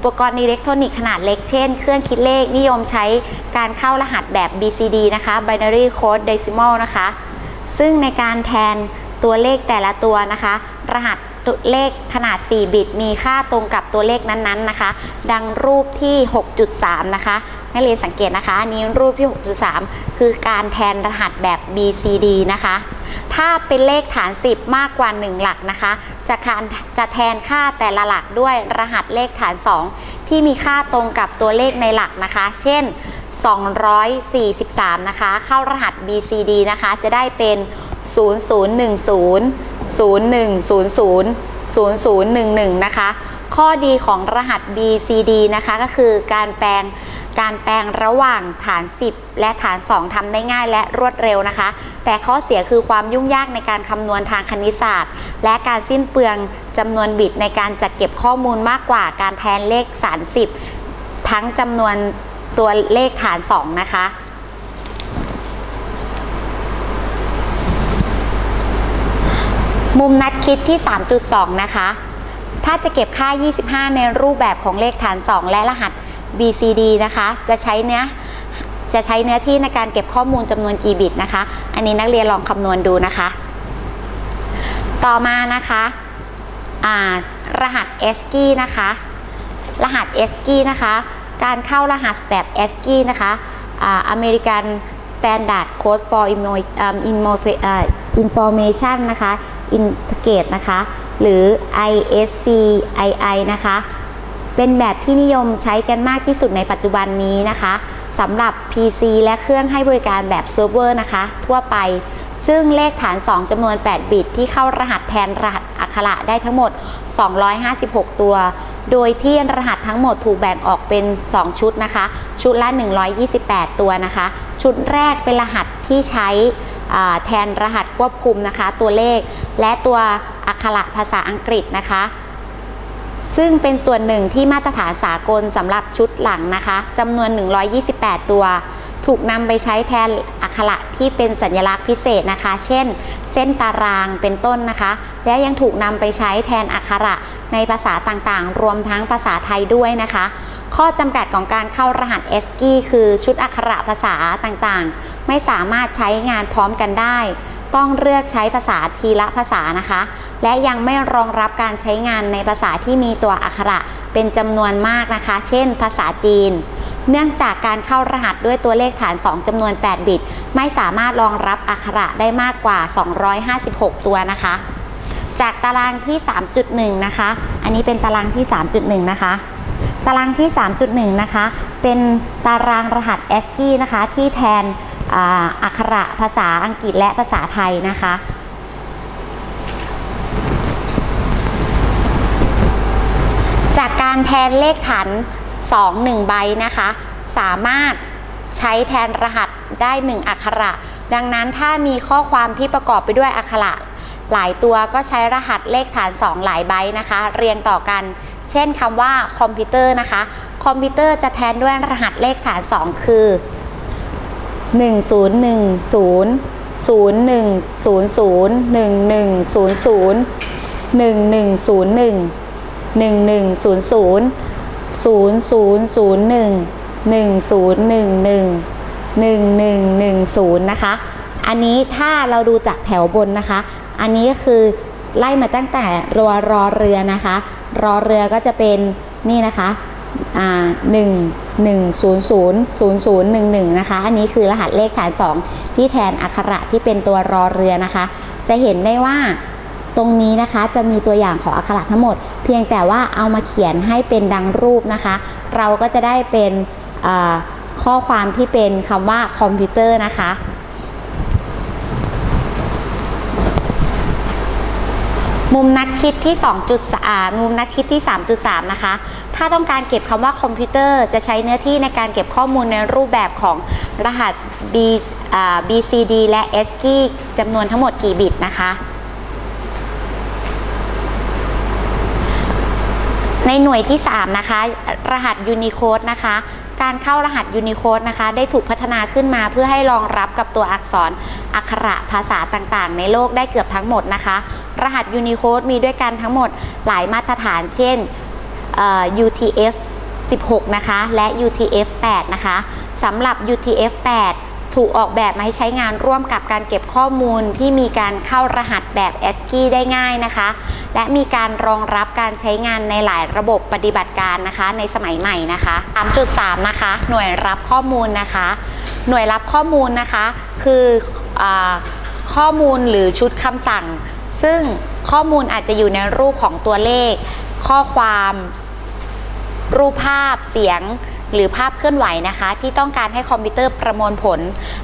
อุปกรณ์อิเล็กทรอนิกส์ขนาดเล็กเช่น เครื่องคิดเลขนิยมใช้การเข้ารหัสแบบ BCD นะคะ Binary Code Decimal นะคะ ซึ่งในการแทนตัวเลขแต่ละตัวนะคะ รหัสเลขขนาด 4 บิต มีค่าตรงกับตัวเลขนั้นๆนะคะ ดังรูปที่ 6.3 นะคะ นักเรียนสังเกตนะคะอันนี้รูปที่ 6.3 คือการแทนรหัสแบบ BCD นะคะ ถ้าเป็นเลขฐาน 10 มากกว่า 1 หลักนะคะ จะการจะแทนค่าแต่ละหลักด้วยรหัสเลขฐาน 2 ที่มีค่าตรงกับตัวเลขในหลักนะคะ เช่น 243 นะคะ เข้ารหัส BCD นะคะ จะได้เป็น 0010 0100 0011 นะคะ ข้อดีของรหัส BCD นะคะ ก็คือการแปลง การแปลงระหว่างฐาน 10 และฐาน 2ทำได้ง่ายและรวดเร็วนะคะ แต่ข้อเสียคือความยุ่งยากในการคำนวณทางคณิตศาสตร์ และการสิ้นเปลืองจำนวนบิตในการจัดเก็บข้อมูลมากกว่าการแทนเลขฐาน10ทั้งจำนวนตัวเลขฐาน 2 นะคะมุมนัดคิดที่ 3.2 นะคะ ถ้าจะเก็บค่า 25 ในรูปแบบของเลขฐาน 2 และรหัส BCD นะคะ จะใช้เนื้อจะใช้เนื้อที่ในการเก็บข้อมูลจำนวนกี่บิตนะคะ อันนี้นักเรียนลองคำนวณดูนะคะ ต่อมานะคะรหัส ASCII นะคะ รหัส ASCII นะคะ การเข้ารหัสแบบ ASCII นะคะอ่า American Standard Code for Information นะคะ Integrate นะคะ หรือ ISCII นะคะ เป็นแบบที่นิยมใช้กันมากที่สุดในปัจจุบันนี้นะคะสำหรับ PC และเครื่องให้บริการแบบเซิร์ฟเวอร์นะคะ ทั่วไป ซึ่งเลขฐาน 2จำนวน 8 บิต ที่เข้ารหัสแทนรหัสอักขระได้ทั้งหมด 256 ตัว โดยที่รหัสทั้งหมดถูกแบ่งออกเป็น 2 ชุดนะคะ ชุดละ 128 ตัวนะคะ ชุดแรกเป็นรหัสที่ใช้แทนรหัสควบคุมนะคะ ตัวเลข และตัวอักขระภาษาอังกฤษนะคะ ซึ่งเป็นส่วนหนึ่งที่มาตรฐานสากลสำหรับชุดหลังนะคะจำนวน 128 ตัว ถูกนำไปใช้แทนอักขระที่เป็นสัญลักษณ์พิเศษนะคะ เช่น เส้นตารางเป็นต้นนะคะ และยังถูกนำไปใช้แทนอักขระในภาษาต่างๆ รวมทั้งภาษาไทยด้วยนะคะ ข้อจำกัดของการเข้ารหัส ESCII คือชุดอักขระภาษาต่างๆ ไม่สามารถใช้งานพร้อมกันได้ ต้องเลือกใช้ภาษาทีละภาษานะคะ และยังไม่รองรับการใช้งานในภาษาที่มีตัวอักขระเป็นจำนวนมากนะคะ เช่น ภาษาจีน เนื่องจากการเข้ารหัสด้วยตัวเลขฐาน 2จำนวน 8 บิต ไม่สามารถรองรับอักขระได้มากกว่า 256 ตัวนะคะ จากตารางที่ 3.1 นะคะ อันนี้เป็นตารางที่ 3.1 นะคะตารางที่ 3.1 นะคะ เป็นตารางรหัส ASCII นะคะ ที่แทน อักขระภาษาอังกฤษและภาษาไทยนะคะจากการแทนเลขฐาน 2 1 ใบนะคะ สามารถใช้แทนรหัสได้ 1 อักขระ ดังนั้นถ้ามีข้อความที่ประกอบไปด้วยอักขระ หลายตัวก็ใช้รหัสเลขฐาน 2 หลายใบนะคะ เรียงต่อกัน เช่นคำว่าคอมพิวเตอร์นะคะ คอมพิวเตอร์จะแทนด้วยรหัสเลขฐาน 2 คือ 1010 0100 1100 1101หนึ่งหนึ่งศูนย์ศูนย์ศูนย์ศูนย์ศูนย์หนึ่งหนึ่งศูนย์หนึ่งหนึ่งหนึ่งหนึ่งหนึ่งศูนย์นะคะ อันนี้ถ้าเราดูจากแถวบนนะคะ อันนี้ก็คือไล่มาตั้งแต่รัวรอเรือนะคะ รอเรือก็จะเป็นนี่นะคะ อ่าหนึ่งหนึ่งศูนย์ศูนย์ศูนย์ศูนย์หนึ่งหนึ่งนะคะ อันนี้คือรหัสเลขฐานสองที่แทนอักขระที่เป็นตัวรอเรือนะคะ จะเห็นได้ว่าตรงนี้นะคะจะมีตัวอย่างของอักขระทั้งหมด เพียงแต่ว่าเอามาเขียนให้เป็นดังรูปนะคะ เราก็จะได้เป็นข้อความที่เป็นคำว่าคอมพิวเตอร์นะคะ มุมนักคิดที่ 2.3 มุมนักคิดที่ 3.3 นะคะ ถ้าต้องการเก็บคำว่าคอมพิวเตอร์จะใช้เนื้อที่ในการเก็บข้อมูลในรูปแบบของรหัส B BCD และ ASCII จำนวนทั้งหมดกี่บิตนะคะในหน่วยที่ 3 นะคะ รหัส Unicode นะคะ การเข้ารหัส Unicode นะคะ ได้ถูกพัฒนาขึ้นมาเพื่อให้รองรับกับตัวอักษรอักขระภาษาต่างๆ ในโลกได้เกือบทั้งหมดนะคะ รหัส Unicode มีด้วยกันทั้งหมดหลายมาตรฐาน เช่น UTF 16 นะคะ และ UTF-8 นะคะสำหรับ UTF-8 ถูกออกแบบมาให้ใช้งานร่วมกับการเก็บข้อมูลที่มีการเข้ารหัสแบบ ASCII ได้ง่ายนะคะ และมีการรองรับการใช้งานในหลายระบบปฏิบัติการนะคะ ในสมัยใหม่นะคะ 3.3 นะคะ หน่วยรับข้อมูลนะคะ หน่วยรับข้อมูลนะคะ คืออข้อมูลหรือชุดคำสั่ง ซึ่งข้อมูลอาจจะอยู่ในรูปของตัวเลข ข้อความ รูปภาพเสียงหรือภาพเคลื่อนไหวนะคะ ที่ต้องการให้คอมพิวเตอร์ประมวลผล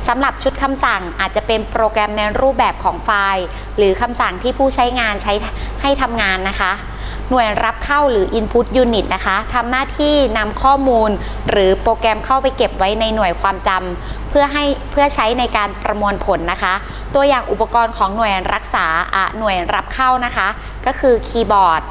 สำหรับชุดคำสั่งอาจจะเป็นโปรแกรมในรูปแบบของไฟล์ หรือคำสั่งที่ผู้ใช้งานใช้ให้ทำงานนะคะ หน่วยรับเข้าหรือ Input Unit นะคะทำหน้าที่นำข้อมูล หรือโปรแกรมเข้าไปเก็บไว้ในหน่วยความจำเพื่อให้เพื่อใช้ในการประมวลผลนะคะ ตัวอย่างอุปกรณ์ของหน่วยรักษาอะหน่วยรับเข้านะคะ ก็คือคีย์บอร์ด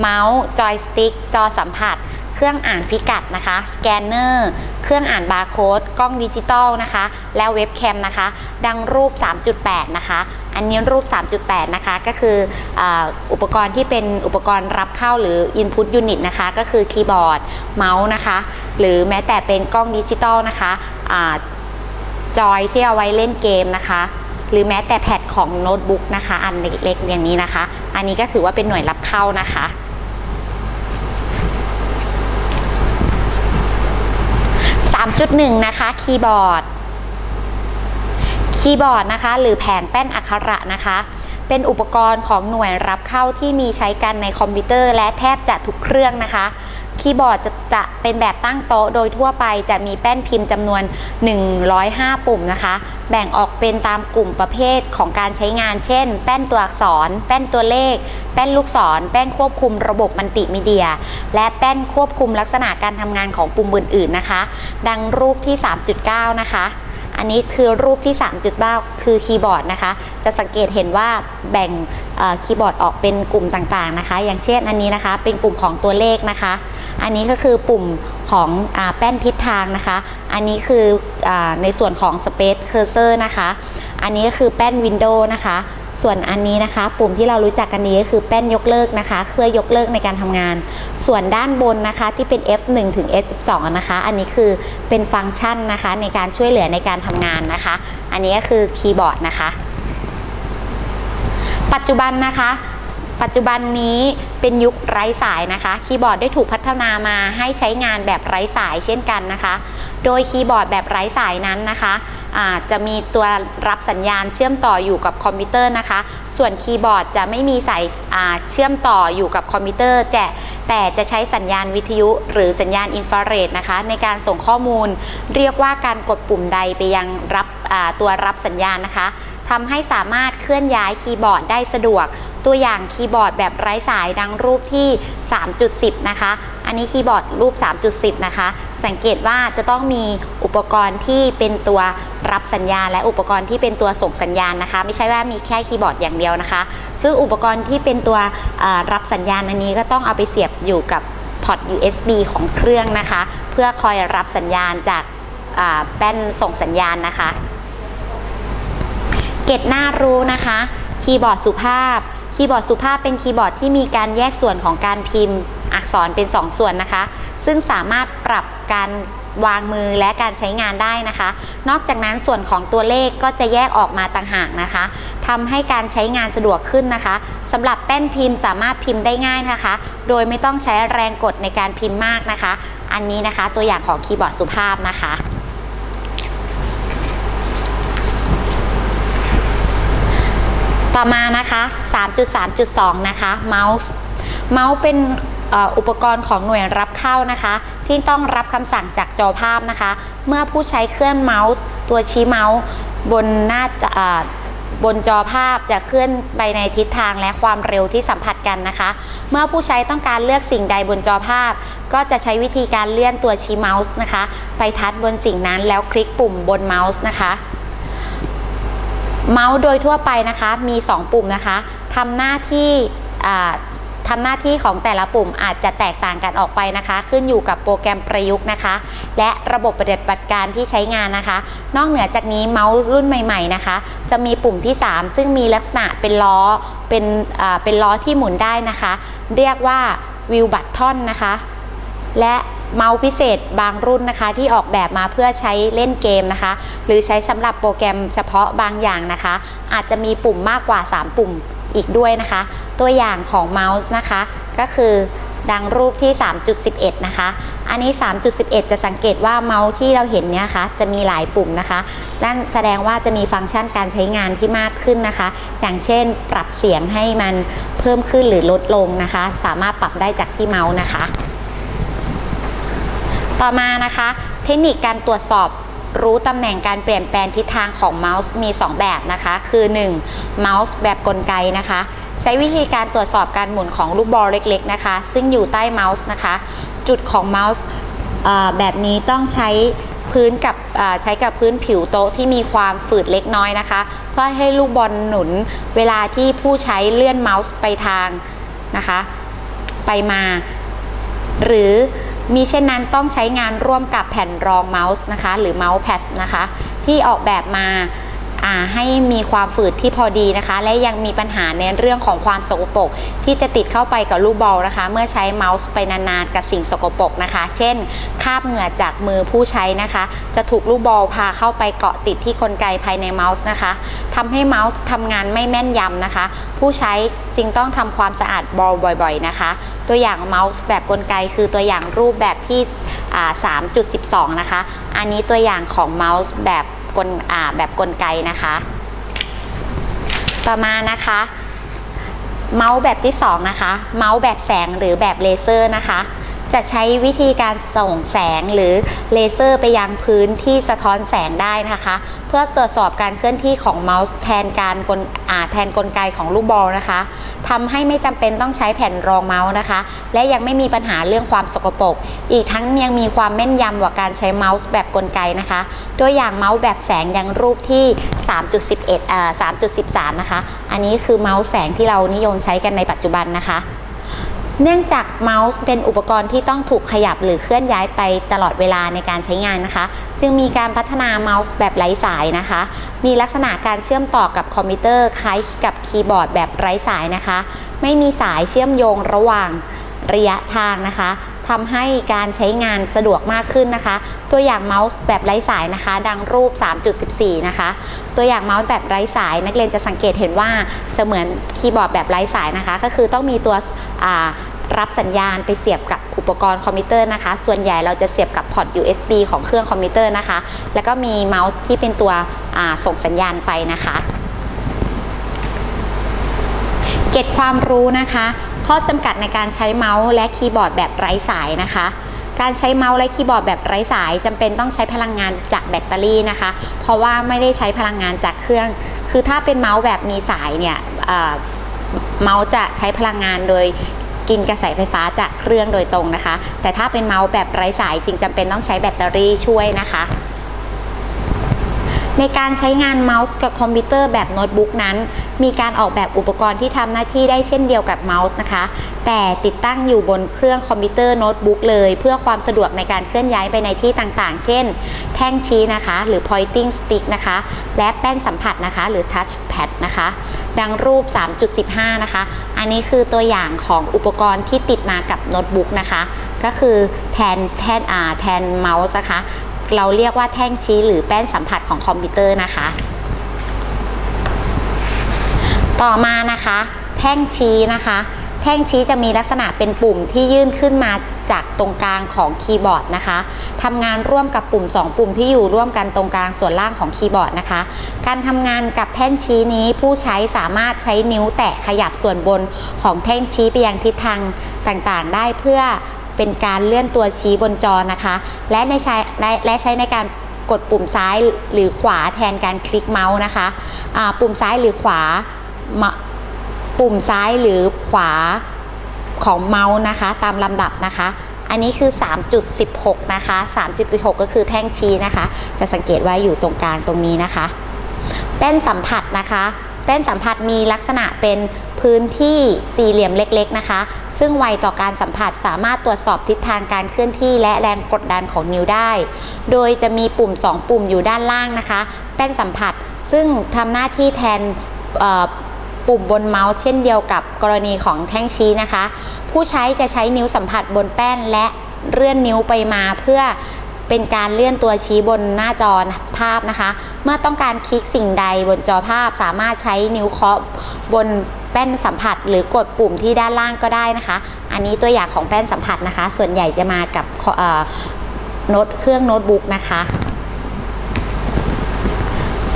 เมาส์ จอยสติ๊ก จอสัมผัส เครื่องอ่านพิกัดนะคะ สแกนเนอร์ เครื่องอ่านบาร์โค้ด กล้องดิจิตอลนะคะ และเว็บแคมนะคะ ดังรูป 3.8 นะคะ อันนี้รูป 3.8 นะคะ ก็คืออุปกรณ์ที่เป็นอุปกรณ์รับเข้าหรือ Input Unit นะคะ ก็คือคีย์บอร์ด เมาส์นะคะ หรือแม้แต่เป็นกล้องดิจิตอลนะคะอาจอยที่เอาไว้เล่นเกมนะคะหรือแม้แต่แพดของโน้ตบุ๊กนะคะ อันเล็กๆอย่างนี้นะคะ อันนี้ก็ถือว่าเป็นหน่วยรับเข้านะคะ 3.1 นะคะ คีย์บอร์ด คีย์บอร์ดนะคะ หรือแผงแป้นอักขระนะคะ เป็นอุปกรณ์ของหน่วยรับเข้าที่มีใช้กันในคอมพิวเตอร์ และแทบจะทุกเครื่องนะคะ คีย์บอร์ดจะจะเป็นแบบตั้งโต๊ะโดยทั่วไปจะมีแป้นพิมพ์จำนวน 105 ปุ่มนะคะ แบ่งออกเป็นตามกลุ่มประเภทของการใช้งาน เช่น แป้นตัวอักษร แป้นตัวเลข แป้นลูกศร แป้นควบคุมระบบมัลติมีเดีย และแป้นควบคุมลักษณะการทำงานของปุ่มอื่นๆนะคะ ดังรูปที่ 3.9 นะคะ อันนี้คือรูปที่ 3.9 คือคีย์บอร์ดนะคะ จะสังเกตเห็นว่าแบ่งคีย์บอร์ดออกเป็นกลุ่มต่างๆนะคะ อย่างเช่นอันนี้นะคะเป็นกลุ่มของตัวเลขนะคะ อันนี้ก็คือปุ่มของอแป้นทิศทางนะคะ อันนี้คืออในส่วนของ Space Cursor นะคะ อันนี้ก็คือแป้น Window นะคะ ส่วนอันนี้นะคะ ปุ่มที่เรารู้จักกันนี้ก็คือแป้นยกเลิกนะคะ เพื่อยกเลิกในการทำงาน ส่วนด้านบนนะคะที่เป็น F1 ถึง F12 นะคะ อันนี้คือเป็นฟังก์ชันนะคะ ในการช่วยเหลือในการทำงานนะคะ อันนี้ก็คือคีย์บอร์ดนะคะ ปัจจุบันนะคะปัจจุบันนี้เป็นยุคไร้สายนะคะ คีย์บอร์ดได้ถูกพัฒนามาให้ใช้งานแบบไร้สายเช่นกันนะคะ โดยคีย์บอร์ดแบบไร้สายนั้นนะคะ จะมีตัวรับสัญญาณเชื่อมต่ออยู่กับคอมพิวเตอร์นะคะ ส่วนคีย์บอร์ดจะไม่มีสายาเชื่อมต่ออยู่กับคอมพิวเตอร์แต่แต่จะใช้สัญญาณวิทยุ หรือสัญญาณอินฟราเรดนะคะ ในการส่งข้อมูล เรียกว่าการกดปุ่มใดไปยังรับตัวรับสัญญาณนะคะทำให้สามารถเคลื่อนย้ายคีย์บอร์ดได้สะดวก ตัวอย่างคีย์บอร์ดแบบไร้สายดังรูปที่ 3.10 นะคะ อันนี้คีย์บอร์ดรูป 3.10 นะคะ สังเกตว่าจะต้องมีอุปกรณ์ที่เป็นตัวรับสัญญาณ และอุปกรณ์ที่เป็นตัวส่งสัญญาณนะคะ ไม่ใช่ว่ามีแค่คีย์บอร์ดอย่างเดียวนะคะ ซึ่งอุปกรณ์ที่เป็นตัวรับสัญญาณอันนี้ก็ต้องเอาไปเสียบอยู่กับพอร์ต USB ของเครื่องนะคะ เพื่อคอยรับสัญญาณจากแป้นส่งสัญญาณนะคะ เกตหน้ารู้นะคะ คีย์บอร์ดสุภาพ คีย์บอร์ดสุภาพเป็นคีย์บอร์ดที่มีการแยกส่วนของการพิมพ์ อักษรเป็น 2 ส่วนนะคะ ซึ่งสามารถปรับการวางมือและการใช้งานได้นะคะ นอกจากนั้นส่วนของตัวเลขก็จะแยกออกมาต่างหากนะคะทำให้การใช้งานสะดวกขึ้นนะคะสำหรับแป้นพิมพ์สามารถพิมพ์ได้ง่ายนะคะ โดยไม่ต้องใช้แรงกดในการพิมพ์มากนะคะ อันนี้นะคะตัวอย่างของคีย์บอร์ดสุภาพนะคะต่อมานะคะ 3.3.2 นะคะ เมาส์ เมาส์เป็น อุปกรณ์ของหน่วยรับเข้านะคะ ที่ต้องรับคำสั่งจากจอภาพนะคะ เมื่อผู้ใช้เคลื่อนเมาส์ ตัวชี้เมาส์ บนหน้าจอ่าบนจอภาพจะเคลื่อนไปในทิศทางและความเร็วที่สัมผัสกันนะคะ เมื่อผู้ใช้ต้องการเลือกสิ่งใดบนจอภาพ ก็จะใช้วิธีการเลื่อนตัวชี้เมาส์นะคะ ไปทัดบนสิ่งนั้นแล้วคลิกปุ่มบนเมาส์นะคะเมาส์โดยทั่วไปนะคะมี 2 ปุ่มนะคะทำหน้าที่ อ่าทำหน้าที่ของแต่ละปุ่มอาจจะแตกต่างกันออกไปนะคะ ขึ้นอยู่กับโปรแกรมประยุกต์นะคะ และระบบปฏิบัติการที่ใช้งานนะคะ นอกเหนือจากนี้เมาส์รุ่นใหม่ ๆนะคะ จะมีปุ่มที่ 3 ซึ่งมีลักษณะเป็นล้อเป็นอ่าเป็นล้อที่หมุนได้นะคะ เรียกว่าวิวบัตทอนนะคะ และเมาส์พิเศษบางรุ่นนะคะ ที่ออกแบบมาเพื่อใช้เล่นเกมนะคะ หรือใช้สำหรับโปรแกรมเฉพาะบางอย่างนะคะ อาจจะมีปุ่มมากกว่า 3 ปุ่มอีกด้วยนะคะ ตัวอย่างของเมาส์นะคะ ก็คือดังรูปที่ 3.11 นะคะ อันนี้ 3.11 จะสังเกตว่าเมาส์ที่เราเห็นเนี่ยนะคะจะมีหลายปุ่มนะคะ นั่นแสดงว่าจะมีฟังก์ชันการใช้งานที่มากขึ้นนะคะ อย่างเช่นปรับเสียงให้มันเพิ่มขึ้นหรือลดลงนะคะ สามารถปรับได้จากที่เมาส์นะคะ ต่อมานะคะ เทคนิคการตรวจสอบรู้ตำแหน่งการเปลี่ยนแปลงทิศทางของเมาส์มี 2 แบบนะคะ คือ 1. เมาส์แบบกลไกนะคะ ใช้วิธีการตรวจสอบการหมุนของลูกบอลเล็กๆนะคะ ซึ่งอยู่ใต้เมาส์นะคะ จุดของเมาส์แบบนี้ต้องใช้พื้นกับใช้กับพื้นผิวโต๊ะที่มีความฝืดเล็กน้อยนะคะ เพื่อให้ลูกบอลหนุนเวลาที่ผู้ใช้เลื่อนเมาส์ไปทางนะคะ ไปมา หรือมีเช่นนั้นต้องใช้งานร่วมกับแผ่นรองเมาส์นะคะ หรือเมาส์แพดนะคะ ที่ออกแบบมา ให้มีความฝืดที่พอดีนะคะ และยังมีปัญหาในเรื่องของความสกปรกที่จะติดเข้าไปกับลูกบอลนะคะ เมื่อใช้เมาส์ไปนานๆกับสิ่งสกปรกนะคะ เช่น คราบเหงื่อจากมือผู้ใช้นะคะ จะถูกลูกบอลพาเข้าไปเกาะติดที่กลไกภายในเมาส์นะคะทำให้เมาส์ทำงานไม่แม่นยำนะคะ ผู้ใช้จึงต้องทำความสะอาดบอลบ่อย ๆนะคะ ตัวอย่างเมาส์แบบกลไกคือตัวอย่างรูปแบบที่ 3.12 นะคะ อันนี้ตัวอย่างของเมาส์แบบ กลอ่าแบบกลไกนะคะ ต่อมานะคะ เมาส์แบบที่2นะคะ เมาส์แบบแสงหรือแบบเลเซอร์นะคะ จะใช้วิธีการส่งแสงหรือเลเซอร์ไปยังพื้นที่สะท้อนแสงได้นะคะ เพื่อตรวจสอบการเคลื่อนที่ของเมาส์แทนการกลอ่าแทนกลไกของลูกบอลนะคะทำให้ไม่จำเป็นต้องใช้แผ่นรองเมาส์นะคะ และยังไม่มีปัญหาเรื่องความสกปรกอีกทั้งยังมีความแม่นยำกว่าการใช้เมาส์แบบกลไกนะคะ ตัวอย่างเมาส์แบบแสงยังรูปที่ 3.11เอ่อ3.13 นะคะ อันนี้คือเมาส์แสงที่เรานิยมใช้กันในปัจจุบันนะคะ เนื่องจากเมาส์เป็นอุปกรณ์ที่ต้องถูกขยับหรือเคลื่อนย้ายไปตลอดเวลาในการใช้งานนะคะ จึงมีการพัฒนาเมาส์แบบไร้สายนะคะ มีลักษณะการเชื่อมต่อกับคอมพิวเตอร์คล้ายกับคีย์บอร์ดแบบไร้สายนะคะ ไม่มีสายเชื่อมโยงระหว่างระยะทางนะคะ ทำให้การใช้งานสะดวกมากขึ้นนะคะ ตัวอย่างเมาส์แบบไร้สายนะคะ ดังรูป 3.14 นะคะ ตัวอย่างเมาส์แบบไร้สาย นักเรียนจะสังเกตเห็นว่าจะเหมือนคีย์บอร์ดแบบไร้สายนะคะ ก็คือต้องมีตัวรับสัญญาณไปเสียบกับอุปกรณ์คอมพิวเตอร์นะคะ ส่วนใหญ่เราจะเสียบกับพอร์ต USB ของเครื่องคอมพิวเตอร์นะคะ แล้วก็มีเมาส์ที่เป็นตัวส่งสัญญาณไปนะคะ เก็บความรู้นะคะ ข้อจำกัดในการใช้เมาส์และคีย์บอร์ดแบบไร้สายนะคะ การใช้เมาส์และคีย์บอร์ดแบบไร้สายจำเป็นต้องใช้พลังงานจากแบตเตอรี่นะคะ เพราะว่าไม่ได้ใช้พลังงานจากเครื่อง คือถ้าเป็นเมาส์แบบมีสายเนี่ยเมาส์จะใช้พลังงานโดยกินกระแสไฟฟ้าจากเครื่องโดยตรงนะคะ แต่ถ้าเป็นเมาส์แบบไร้สายจึงจำเป็นต้องใช้แบตเตอรี่ช่วยนะคะ ในการใช้งานเมาส์กับคอมพิวเตอร์แบบโน้ตบุ๊กนั้น มีการออกแบบอุปกรณ์ที่ทำหน้าที่ได้เช่นเดียวกับเมาส์นะคะ แต่ติดตั้งอยู่บนเครื่องคอมพิวเตอร์โน้ตบุ๊กเลย เพื่อความสะดวกในการเคลื่อนย้ายไปในที่ต่างๆ เช่น แท่งชี้นะคะ หรือ pointing stick นะคะ และแป้นสัมผัสนะคะ หรือ touch pad นะคะ ดังรูป 3.15 นะคะ อันนี้คือตัวอย่างของอุปกรณ์ที่ติดมากับโน้ตบุ๊กนะคะ ก็คือแทนแทนอ่าแทนเมาส์นะคะ เราเรียกว่าแท่งชี้หรือแป้นสัมผัสของคอมพิวเตอร์นะคะ ต่อมานะคะ แท่งชี้นะคะ แท่งชี้จะมีลักษณะเป็นปุ่มที่ยื่นขึ้นมาจากตรงกลางของคีย์บอร์ดนะคะทำงานร่วมกับปุ่ม 2 ปุ่มที่อยู่ร่วมกันตรงกลางส่วนล่างของคีย์บอร์ดนะคะ การทำงานกับแท่งชี้นี้ผู้ใช้สามารถใช้นิ้วแตะขยับส่วนบนของแท่งชี้ไปยังทิศทางต่างๆ ได้เพื่อ เป็นการเลื่อนตัวชี้บนจอนะคะ และในใช้และใช้ในการกดปุ่มซ้ายหรือขวาแทนการคลิกเมาส์นะคะอ่าปุ่มซ้ายหรือขวา ปุ่มซ้ายหรือขวาของเมาส์นะคะ ตามลำดับนะคะ อันนี้คือ 3.16 นะคะ 3.16 ก็คือแท่งชี้นะคะ จะสังเกตว่าอยู่ตรงกลางตรงนี้นะคะแป้นสัมผัสนะคะ แป้นสัมผัสมีลักษณะเป็นพื้นที่สี่เหลี่ยมเล็กๆนะคะ ซึ่งไวต่อการสัมผัสสามารถตรวจสอบทิศทางการเคลื่อนที่และแรงกดดันของนิ้วได้ โดยจะมีปุ่ม 2 ปุ่มอยู่ด้านล่างนะคะแป้นสัมผัสซึ่งทำหน้าที่แทนปุ่มบนเมาส์เช่นเดียวกับกรณีของแท่งชี้นะคะ ผู้ใช้จะใช้นิ้วสัมผัสบนแป้นและเลื่อนนิ้วไปมาเพื่อ เป็นการเลื่อนตัวชี้บนหน้าจอภาพนะคะ เมื่อต้องการคลิกสิ่งใดบนจอภาพสามารถใช้นิ้วเคาะบนแป้นสัมผัส หรือกดปุ่มที่ด้านล่างก็ได้นะคะ อันนี้ตัวอย่างของแป้นสัมผัสนะคะ ส่วนใหญ่จะมากับโน้ตเครื่องโน้ตบุ๊กนะคะ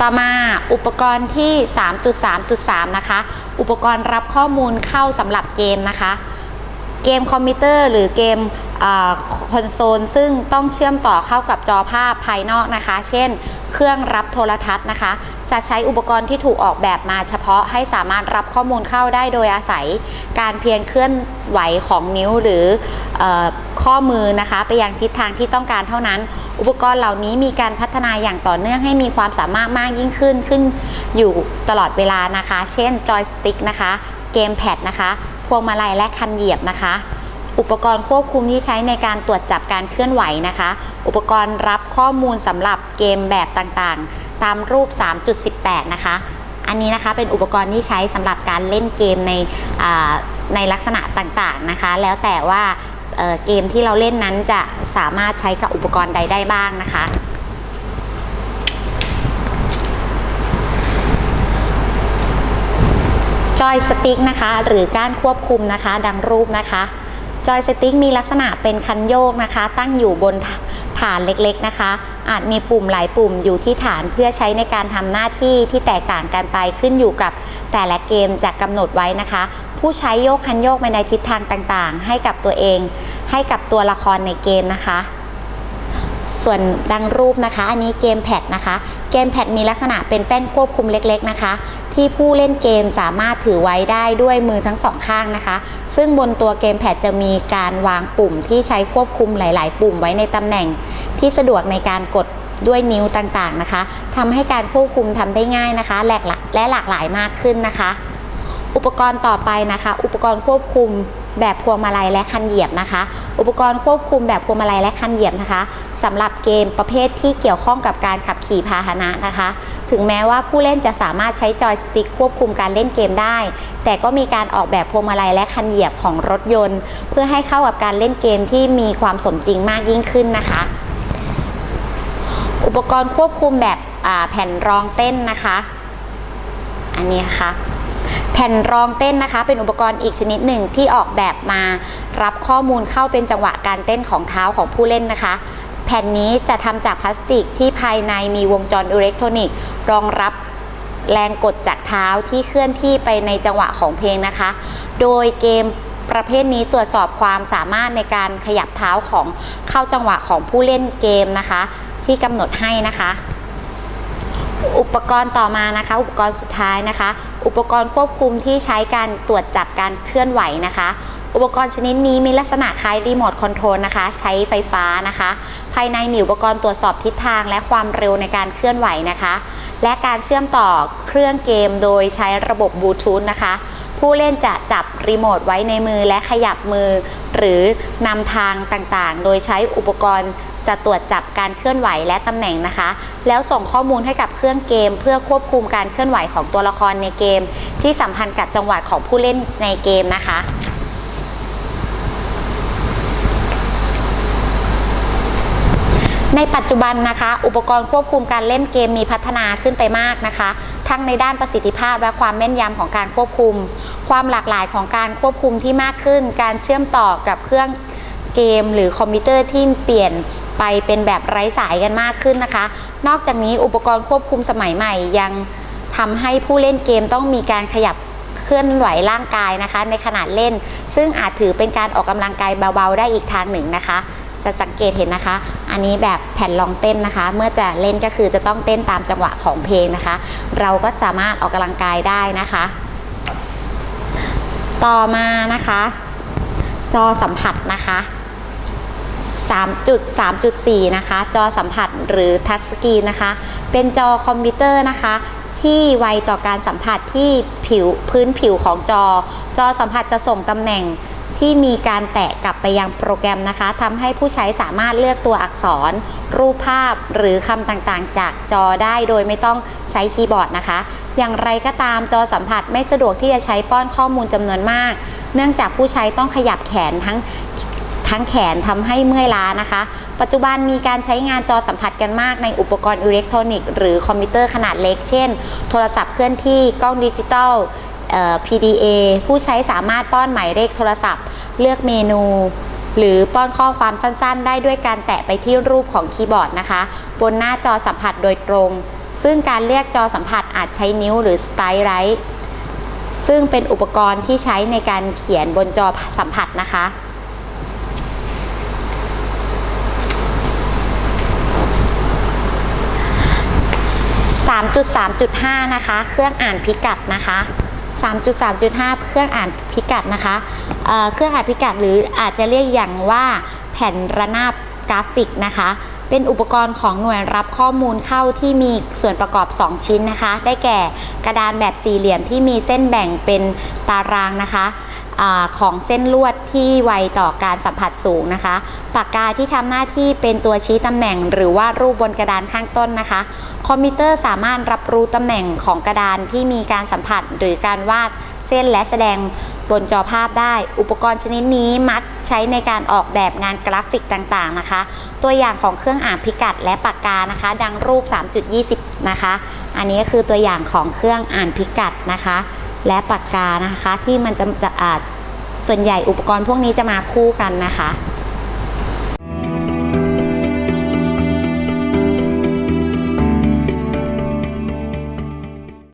ต่อมาอุปกรณ์ที่ 3.3.3 นะคะ อุปกรณ์รับข้อมูลเข้าสำหรับเกมนะคะ เกมคอมพิวเตอร์ หรือเกมคอนโซลซึ่งต้องเชื่อมต่อเข้ากับจอภาพภายนอกนะคะ เช่น เครื่องรับโทรทัศน์นะคะ จะใช้อุปกรณ์ที่ถูกออกแบบมาเฉพาะให้สามารถรับข้อมูลเข้าได้โดยอาศัย การเพียงเคลื่อนไหวของนิ้วหรือออข้อมือนะคะ ไปยังทิศทางที่ต้องการเท่านั้น อุปกรณ์เหล่านี้มีการพัฒนาอย่างต่อเนื่องให้มีความสามารถมากยิ่งขึ้นขึ้นอยู่ตลอดเวลานะคะ เช่นจอยสติ๊กนะคะเกมแพดนะคะ พวงมาลัยและคันเหยียบนะคะ อุปกรณ์ควบคุมที่ใช้ในการตรวจจับการเคลื่อนไหวนะคะ อุปกรณ์รับข้อมูลสำหรับเกมแบบต่างๆ ตามรูป 3.18 นะคะ อันนี้นะคะเป็นอุปกรณ์ที่ใช้สำหรับการเล่นเกมในในลักษณะต่างๆนะคะ แล้วแต่ว่าเเกมที่เราเล่นนั้นจะสามารถใช้กับอุปกรณ์ใดได้บ้างนะคะ อยสติ๊กนะคะ หรือการควบคุมนะคะ ดังรูปนะคะจอยสติ๊กมีลักษณะเป็นคันโยกนะคะ ตั้งอยู่บนฐานเล็กๆนะคะ อาจมีปุ่มหลายปุ่มอยู่ที่ฐานเพื่อใช้ในการทำหน้าที่ที่แตกต่างกันไปขึ้นอยู่กับแต่ละเกมจะกำหนดไว้นะคะ ผู้ใช้โยกคันโยกไปในทิศทางต่างๆ ให้กับตัวเอง ให้กับตัวละครในเกมนะคะ ส่วนดังรูปนะคะ อันนี้เกมแพดนะคะ เกมแพดมีลักษณะเป็นแป้นควบคุมเล็กๆนะคะ ที่ผู้เล่นเกมสามารถถือไว้ได้ด้วยมือทั้งสองข้างนะคะ ซึ่งบนตัวเกมแพดจะมีการวางปุ่มที่ใช้ควบคุมหลาย ๆ ปุ่มไว้ในตำแหน่ง ที่สะดวกในการกดด้วยนิ้วต่างๆนะคะทำให้การควบคุมทำได้ง่ายนะคะแหลกและหลากหลายมากขึ้นนะคะ อุปกรณ์ต่อไปนะคะ อุปกรณ์ควบคุม แบบพวงมาลัยและคันเหยียบนะคะ อุปกรณ์ควบคุมแบบพวงมาลัยและคันเหยียบนะคะสำหรับเกมประเภทที่เกี่ยวข้องกับการขับขี่พาหนะนะคะ ถึงแม้ว่าผู้เล่นจะสามารถใช้จอยสติ๊กควบคุมการเล่นเกมได้ แต่ก็มีการออกแบบพวงมาลัยและคันเหยียบของรถยนต์ เพื่อให้เข้ากับการเล่นเกมที่มีความสมจริงมากยิ่งขึ้นนะคะ อุปกรณ์ควบคุมแบบแผ่นรองเต้นนะคะ อันนี้นะคะ แผ่นรองเต้นนะคะ เป็นอุปกรณ์อีกชนิดหนึ่งที่ออกแบบมา รับข้อมูลเข้าเป็นจังหวะการเต้นของเท้าของผู้เล่นนะคะ แผ่นนี้จะทำจากพลาสติกที่ภายในมีวงจรอิเล็กทรอนิกส์รองรับแรงกดจากเท้าที่เคลื่อนที่ไปในจังหวะของเพลงนะคะ โดยเกมประเภทนี้ตรวจสอบความสามารถในการขยับเท้าของเข้าจังหวะของผู้เล่นเกมนะคะ ที่กำหนดให้นะคะ อุปกรณ์ต่อมานะคะ อุปกรณ์สุดท้ายนะคะ อุปกรณ์ควบคุมที่ใช้การตรวจจับการเคลื่อนไหวนะคะ อุปกรณ์ชนิดนี้มีลักษณะคล้ายรีโมทคอนโทรลนะคะ ใช้ไฟฟ้านะคะ ภายในมีอุปกรณ์ตรวจสอบทิศทางและความเร็วในการเคลื่อนไหวนะคะ และการเชื่อมต่อเครื่องเกมโดยใช้ระบบบลูทูธนะคะผู้เล่นจะจับรีโมทไว้ในมือและขยับมือ หรือนำทางต่างๆ โดยใช้อุปกรณ์ จะตรวจจับการเคลื่อนไหวและตำแหน่งนะคะ แล้วส่งข้อมูลให้กับเครื่องเกม เพื่อควบคุมการเคลื่อนไหวของตัวละครในเกม ที่สัมพันธ์กับจังหวะของผู้เล่นในเกมนะคะในปัจจุบันนะคะ อุปกรณ์ควบคุมการเล่นเกมมีพัฒนาขึ้นไปมากนะคะ ทั้งในด้านประสิทธิภาพและความแม่นยำของการควบคุม ความหลากหลายของการควบคุมที่มากขึ้น การเชื่อมต่อกับเครื่องเกมหรือคอมพิวเตอร์ที่เปลี่ยน ไปเป็นแบบไร้สายกันมากขึ้นนะคะ นอกจากนี้อุปกรณ์ควบคุมสมัยใหม่ยังทำให้ผู้เล่นเกมต้องมีการขยับเคลื่อนไหวร่างกายนะคะ ในขณะเล่น ซึ่งอาจถือเป็นการออกกำลังกายเบาๆ ได้อีกทางหนึ่งนะคะ จะสังเกตเห็นนะคะ อันนี้แบบแผ่นรองเต้นนะคะ เมื่อจะเล่นก็คือจะต้องเต้นตามจังหวะของเพลงนะคะ เราก็สามารถออกกำลังกายได้นะคะ ต่อมานะคะ จอสัมผัสนะคะ 3.3.4 นะคะ จอสัมผัสหรือทัชสกรีนนะคะ เป็นจอคอมพิวเตอร์นะคะ ที่ไวต่อการสัมผัสที่ผิวพื้นผิวของจอ จอสัมผัสจะส่งตำแหน่งที่มีการแตะกลับไปยังโปรแกรมนะคะทำให้ผู้ใช้สามารถเลือกตัวอักษร รูปภาพหรือคำต่างๆ จากจอได้โดยไม่ต้องใช้คีย์บอร์ดนะคะ อย่างไรก็ตามจอสัมผัสไม่สะดวกที่จะใช้ป้อนข้อมูลจำนวนมาก เนื่องจากผู้ใช้ต้องขยับแขนทั้ง ทั้งแขนทำให้เมื่อยล้านะคะ ปัจจุบันมีการใช้งานจอสัมผัสกันมากในอุปกรณ์อิเล็กทรอนิกส์หรือคอมพิวเตอร์ขนาดเล็ก เช่น โทรศัพท์เคลื่อนที่กล้องดิจิตอล PDA ผู้ใช้สามารถป้อนหมายเลขโทรศัพท์ เลือกเมนู หรือป้อนข้อความสั้นๆ ได้ด้วยการแตะไปที่รูปของคีย์บอร์ดนะคะ บนหน้าจอสัมผัสโดยตรง ซึ่งการเรียกจอสัมผัสอาจใช้นิ้วหรือสไตล์ไรท์ซึ่งเป็นอุปกรณ์ที่ใช้ในการเขียนบนจอสัมผัสนะคะ 3.3.5 นะคะ เครื่องอ่านพิกัดนะคะ 3.3.5 เครื่องอ่านพิกัดนะคะเเครื่องอ่านพิกัดหรืออาจจะเรียกอย่างว่าแผ่นระนาบกราฟิกนะคะ เป็นอุปกรณ์ของหน่วยรับข้อมูลเข้าที่มีส่วนประกอบ 2 ชิ้นนะคะ ได้แก่กระดานแบบสี่เหลี่ยมที่มีเส้นแบ่งเป็นตารางนะคะ อของเส้นลวดที่ไวต่อการสัมผัสสูงนะคะ ปากกาที่ทำหน้าที่เป็นตัวชี้ตำแหน่ง หรือว่ารูปบนกระดานข้างต้นนะคะ คอมพิวเตอร์สามารถรับรู้ตำแหน่งของกระดานที่มีการสัมผัสหรือการวาดเส้นและแสดงบนจอภาพได้ อุปกรณ์ชนิดนี้มักใช้ในการออกแบบงานกราฟิกต่างๆนะคะ ตัวอย่างของเครื่องอ่านพิกัดและปากกานะคะ ดังรูป 3.20 นะคะ อันนี้ก็คือตัวอย่างของเครื่องอ่านพิกัดนะคะ และปากกานะคะ ที่มันจะจะอาจส่วนใหญ่อุปกรณ์พวกนี้จะมาคู่กันนะคะ